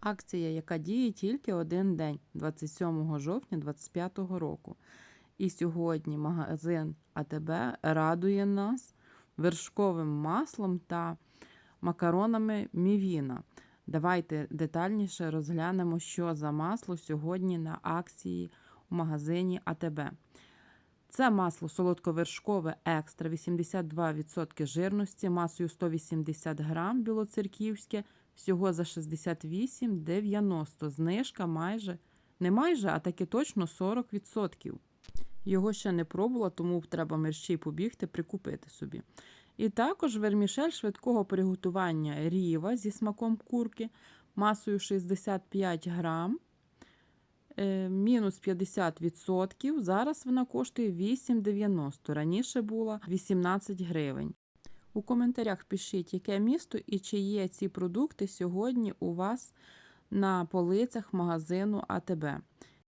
Акція, яка діє тільки один день, 27 жовтня 2025 року. І сьогодні магазин АТБ радує нас вершковим маслом та макаронами Мівіна. Давайте детальніше розглянемо, що за масло сьогодні на акції у магазині АТБ. Це масло солодковершкове екстра, 82% жирності, масою 180 грам білоцерківське, всього за 68,90. Знижка майже, не майже, а таки точно 40%. Його ще не пробувала, тому треба мерщій побігти, прикупити собі. І також вермішель швидкого приготування ріва зі смаком курки, масою 65 грам, мінус 50%. Зараз вона коштує 8,90. Раніше була 18 гривень. У коментарях пишіть, яке місто і чи є ці продукти сьогодні у вас на полицях магазину АТБ.